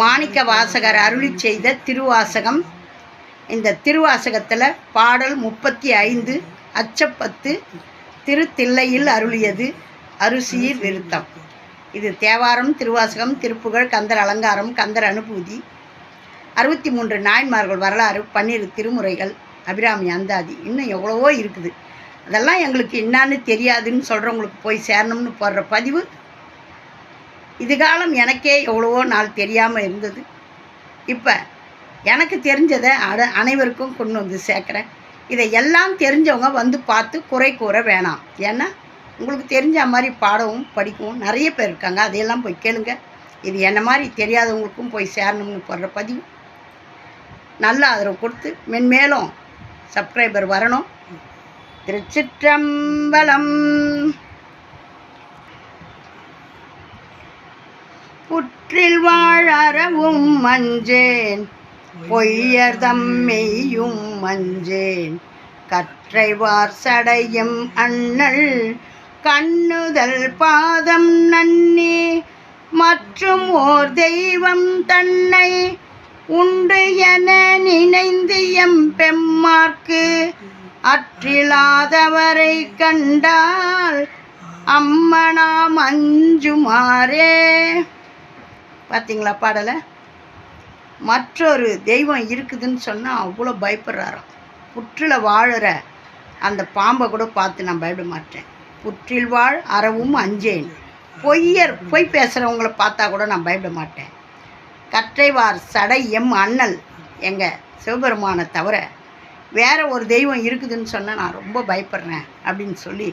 மாணிக்க வாசகர் அருளி செய்த திருவாசகம். இந்த திருவாசகத்தில் பாடல் முப்பத்தி ஐந்து அச்சப்பத்து திருத்தில்லையில் அருளியது அரிசியில் விருத்தம். இது தேவாரம் திருவாசகம் திருப்புகழ் கந்தர் அலங்காரம் கந்தர் அனுபூதி. அறுபத்தி மூன்று நாயன்மார்கள் வரலாறு பன்னிரு திருமுறைகள் அபிராமி அந்தாதி இன்னும் எவ்வளவோ இருக்குது. அதெல்லாம் எங்களுக்கு என்னான்னு தெரியாதுன்னு சொல்கிறவங்களுக்கு போய் சேரணும்னு போடுற பதிவு இது காலம் எனக்கே எவ்வளவோ நாள் தெரியாமல் இருந்தது. இப்போ எனக்கு தெரிஞ்சதை அட அனைவருக்கும் கொண்டு வந்து சேர்க்குறேன். இதை எல்லாம் தெரிஞ்சவங்க வந்து பார்த்து குறை கூற வேணாம். ஏன்னா உங்களுக்கு தெரிஞ்ச மாதிரி பாடவும் படிக்கவும் நிறைய பேர் இருக்காங்க. அதையெல்லாம் போய் கேளுங்க. இது என்ன மாதிரி தெரியாதவங்களுக்கும் போய் சேரணும்னு போடுற பதிவு. நல்ல ஆதரவு கொடுத்து மென்மேலும் சப்ஸ்கிரைபர் வரணும். திருச்சிற்றம்பலம். ஆற்றில் வாழறவும் மஞ்சேன். பொய்யர் தம்மெய்யும் மஞ்சேன். கற்றைவார் சடையும் அண்ணல் கண்ணுதல் பாதம் நன்னி. மற்றும் ஓர் தெய்வம் தன்னை உண்டு என நினைந்து எம் பெம்மார்க்கு அற்றிலாதவரை கண்டால் அம்மனாம் அஞ்சுமாறே பார்த்தீங்களா பாடலை? மற்றொரு தெய்வம் இருக்குதுன்னு சொன்னால் அவ்வளோ பயப்படுறாராம். புற்றில் வாழுற அந்த பாம்பை கூட பார்த்து நான் பயப்பட மாட்டேன். புற்றில் வாழ் அறவும் அஞ்சேன். பொய்யர் பொய் பேசுகிறவங்கள பார்த்தா கூட நான் பயப்பட மாட்டேன். கற்றைவார் சடை எம் அண்ணல். எங்கள் சிவபெருமானை தவிர வேற ஒரு தெய்வம் இருக்குதுன்னு சொன்னால் நான் ரொம்ப பயப்படுறேன் அப்படின்னு சொல்லி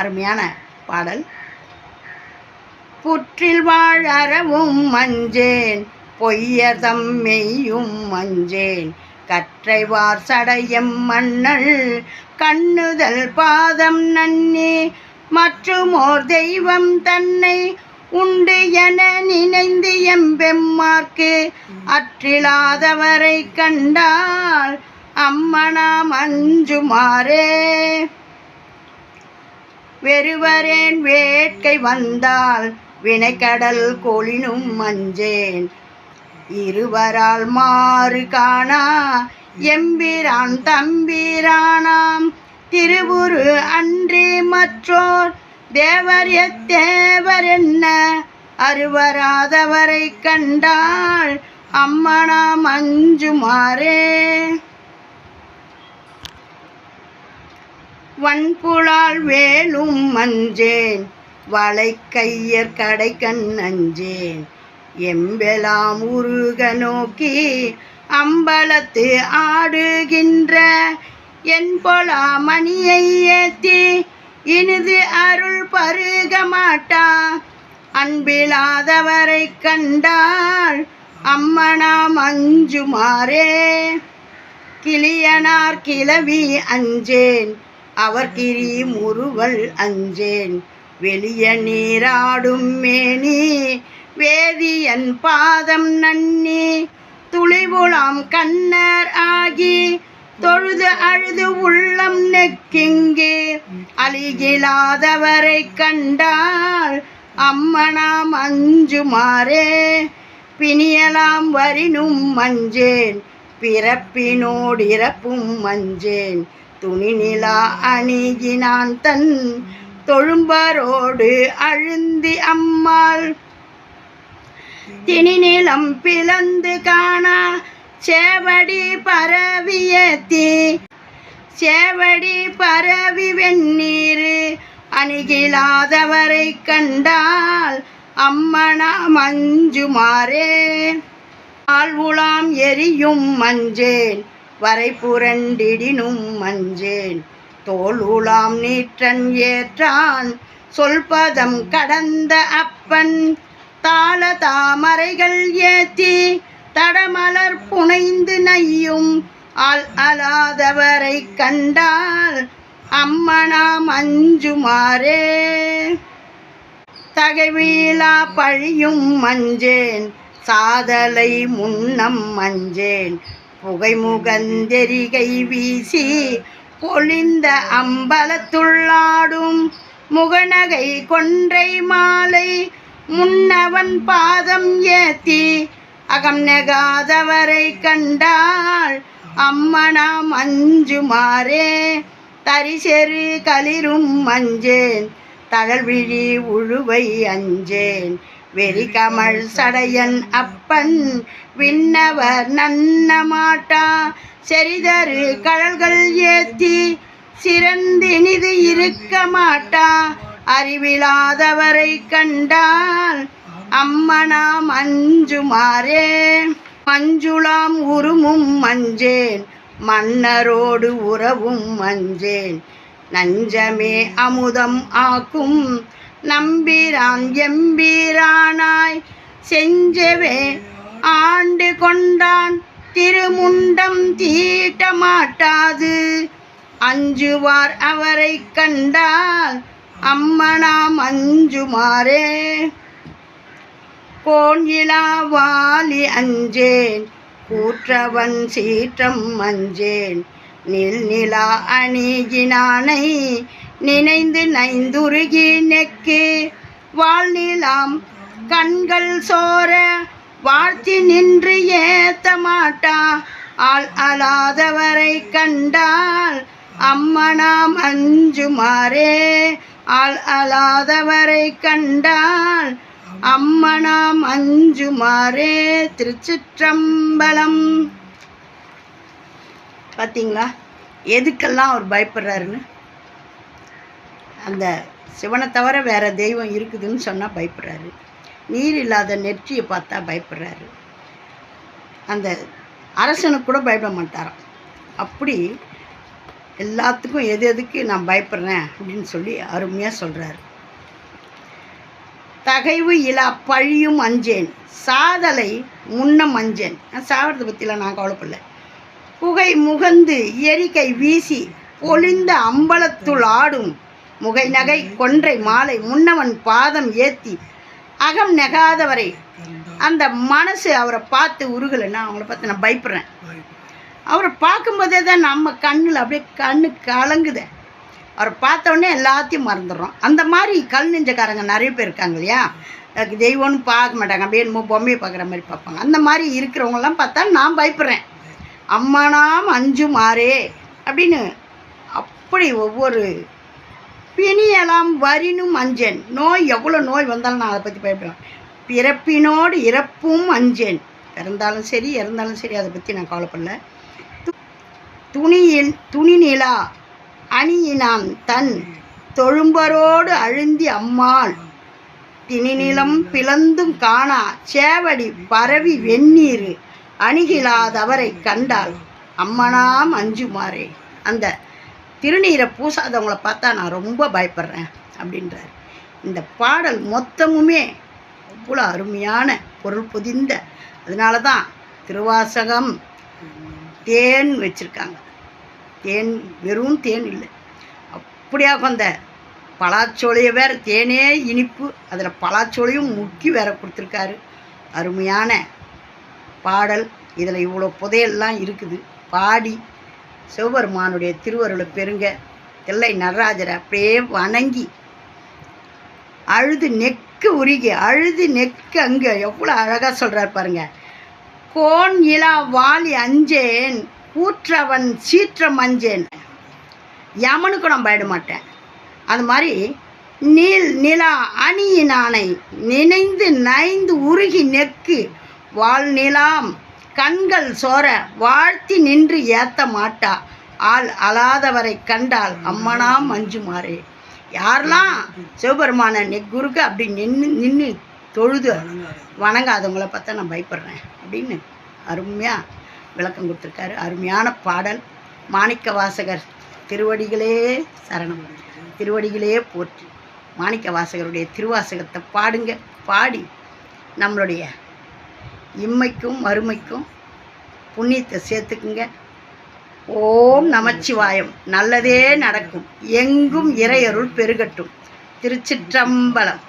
அருமையான பாடல். புற்றில் வாழ் அறவும் மஞ்சேன் பொய்யதம் மெய்யும் மஞ்சேன். கற்றைவார் சடையம் மன்னல் கண்ணுதல் பாதம் நன்னே. மற்றும் ஓர் தெய்வம் தன்னை உண்டு என நினைந்து எம்பெம்மார்க்கு அற்றிலாதவரை கண்டால் அம்மனா மஞ்சுமாறே. வெறுவரேன் வேட்கை வந்தால் வினைக்கடல் கொளினும் மஞ்சேன். இருவரால் மாறு காணா எம்பிரான் தம்பிரானாம். திருவுரு அன்றி மற்றோர் தேவர் தேவர் என்ன? அருவராதவரை கண்டால் அம்மனா அஞ்சுமாறே. வன்புலால் வேலும் மஞ்சேன். வளை கையர் கடைக்கண் அஞ்சேன் எம்பெலாம் உருக நோக்கி அம்பலத்து ஆடுகின்ற என் பொலா மணியை ஏத்தி இனிது அருள் பருக மாட்டா. அன்பிலாதவரை கண்டால் அம்மனா அஞ்சுமாறே கிளியனார் கிளவி அஞ்சேன் அவர் கிரி முறுவல் அஞ்சேன். வெளிய நீராடும் மேனி வேதியன் பாதம் நன்னி துளிபுலாம் கண்ணர் ஆகி தொழுது அழுது உள்ளம் நெக்கிங்கே. அழிகிலாதவரை கண்டால் அம்மனாம் அஞ்சுமாறே. பிணியலாம் வரினும் மஞ்சேன் பிறப்பினோடிறப்பும் மஞ்சேன். துணி நிலா அணிகினான் தன் தொழும்பரோடு அழுந்தி அம்மாள். திணிநிலம் பிளந்து காணா சேவடி பரவியத்தி சேவடி பரவி வெந்நீர் அணுகிலாதவரை கண்டால் அம்மனா மஞ்சுமாறே. ஆழ்வுலாம் எரியும் மஞ்சேன் வரை புரண்டிடினும் மஞ்சேன். தோல் உலாம் நீற்றன் ஏற்றான். சொல்பதம் கடந்த அப்பன். தாள தாமரைகள் ஏத்தி தடமலர் புனைந்து நையும். ஆள் அலாதவரை கண்டால் அம்மனாம் அஞ்சுமாறே தகைவீழா பழியும் மஞ்சேன். சாதலை முன்னம் மஞ்சேன். புகைமுகந்தெரிகை வீசி பொழிந்த அம்பலத்துள்ளாடும் முகநகை கொன்றை மாலை முன்னவன் பாதம் ஏத்தி அகம் நெகாதவரை கண்டாள் அம்மனாம் அஞ்சுமாறே தரிசெரு களிரும் மஞ்சேன் தழல்விழி உழுவை அஞ்சேன். வெறி கமல் சடையன் அப்பன் விண்ணவர் நன்ன மாட்டா செறிதரு கடல்கள் ஏத்தி சிறந்தினிது இருக்க மாட்டா அறிவிலாதவரை கண்டால் அம்மனாம் அஞ்சுமாறே மஞ்சுளாம் உருமும் மஞ்சேன் மன்னரோடு உறவும் மஞ்சேன். நஞ்சமே அமுதம் ஆக்கும் நம்பிரான் எம்பீரானாய் செஞ்சவே ஆண்டு கொண்டான். திருமுண்டம் தீட்ட மாட்டாது அஞ்சுவார் அவரை கண்டால் அம்மனாம் அஞ்சுமாறே. கோன் அஞ்சேன் கூற்றவன் சீற்றம் அஞ்சேன். நில் நிலா அணியினானை நினைந்து நைந்துருகி நெக்கு வாழ்நிலாம் கண்கள் சோர வாழ்த்தி நின்று ஏத்த மாட்டா ஆள் அலாதவரை கண்டால் அம்மனாம் அஞ்சுமாறே ஆள் அலாதவரை கண்டால் அம்மனாம் அஞ்சுமாறே திருச்சிற்றம்பலம். பார்த்தீங்களா எதுக்கெல்லாம் அவர் பயப்படுறாருன்னு? அந்த சிவனை தவிர வேறு தெய்வம் இருக்குதுன்னு சொன்னால் பயப்படுறாரு. நீர் இல்லாத நெற்றியை பார்த்தா பயப்படுறாரு. அந்த அரசனுக்கு கூட பயப்பட மாட்டாராம். அப்படி எல்லாத்துக்கும் எது எதுக்கு நான் பயப்படுறேன் அப்படின்னு சொல்லி அருமையாக சொல்கிறாரு தகைவு இலா பழியும் அஞ்சேன் சாதலை முன்னம் அஞ்சேன். நான் சாகிறத பற்றிலாம் நான் கவலைப்படல. புகை முகந்து எரிக்கை வீசி பொழிந்த அம்பலத்துள் ஆடும் முகை நகை கொன்றை மாலை முன்னவன் பாதம் ஏத்தி அகம் நெகாதவரை. அந்த மனசு அவரை பார்த்து உருகலைன்னா அவங்கள பார்த்து நான் பயப்படுறேன். அவரை பார்க்கும்போதே தான் நம்ம கண்ணில் அப்படியே கண்ணு கலங்குதே. அவரை பார்த்தோடனே எல்லாத்தையும் மறந்துடுறோம். அந்த மாதிரி கல் நெஞ்சக்காரங்க நிறைய பேர் இருக்காங்க இல்லையா? தெய்வம்னு பார்க்க மாட்டாங்க. அப்படியே என்னமோ பொம்மையை பார்க்குற மாதிரி பார்ப்பாங்க. அந்த மாதிரி இருக்கிறவங்கெல்லாம் பார்த்தா நான் பயப்படுறேன். அம்மானாம் அஞ்சு மாறே அப்படின்னு அப்படி ஒவ்வொரு பிணியலாம் வரினும் அஞ்சேன். நோய் எவ்வளோ நோய் வந்தாலும் நான் அதை பற்றி பயப்படுவேன் பிறப்பினோடு இறப்பும் அஞ்சேன். பிறந்தாலும் சரி இறந்தாலும் சரி அதை பற்றி நான் கவலைப்படல து- துணியில் துணி நிலா அணியினான் தன் தொழும்பரோடு அழுந்தி அம்மாள். திணிநிலம் பிளந்தும் காணா சேவடி பரவி வெந்நீர். அணுகிலாதவரை கண்டால் அம்மனாம் அஞ்சுமாறே. அந்த திருநீரை பூசாதவங்கள பார்த்தா நான் ரொம்ப பயப்படுறேன் அப்படின்றார். இந்த பாடல் மொத்தமுமே அவ்வளோ அருமையான பொருள் பொதிந்த அதனால தான் திருவாசகம் தேன் வச்சுருக்காங்க. தேன் வெறும் தேன் இல்லை. அப்படியா அந்த பலாச்சோலையை வேறு தேனே இனிப்பு அதில் பலாச்சோலையும் முக்கி வேற கொடுத்துருக்காரு. அருமையான பாடல். இதில் இவ்வளோ புதையெல்லாம் இருக்குது. பாடி சிவபெருமானுடைய திருவருளை பெருங்க. தில்லை நடராஜரை அப்படியே வணங்கி அழுது நெக்கு உருகி அழுது நெக்கு அங்கே. எவ்வளோ அழகாக சொல்கிறார் பாருங்க. கோன் இலா வாலி அஞ்சேன் கூற்றவன் சீற்றம் அஞ்சேன். யமனுக்கு நான் பயப்பட மாட்டேன். அது மாதிரி நீல் நிலா அணியினானை நினைந்து நைந்து உருகி நெக்கு. வாழ் நிலாம் கண்கள் சோர வாழ்த்தி நின்று ஏத்த மாட்டா. ஆள் அழாதவரை கண்டால் அம்மனாம் மஞ்சுமாறே. யாரெல்லாம் சிவபெருமான நெக்குருக்கு அப்படி நின்று நின்று தொழுது வணங்காதவங்கள பார்த்தா நான் பயப்படுறேன் அப்படின்னு அருமையாக விளக்கம் கொடுத்துருக்காரு. அருமையான பாடல். மாணிக்க வாசகர் திருவடிகளே சரணம். திருவடிகளே போற்றி. மாணிக்க வாசகருடைய திருவாசகத்தை பாடுங்க. பாடி நம்மளுடைய இம்மைக்கும் மறுமைக்கும் புண்ணியத்தை சேர்த்துக்குங்க. ஓம் நமச்சிவாயம். நல்லதே நடக்கும். எங்கும் இறையருள் பெருகட்டும். திருச்சிற்றம்பலம்.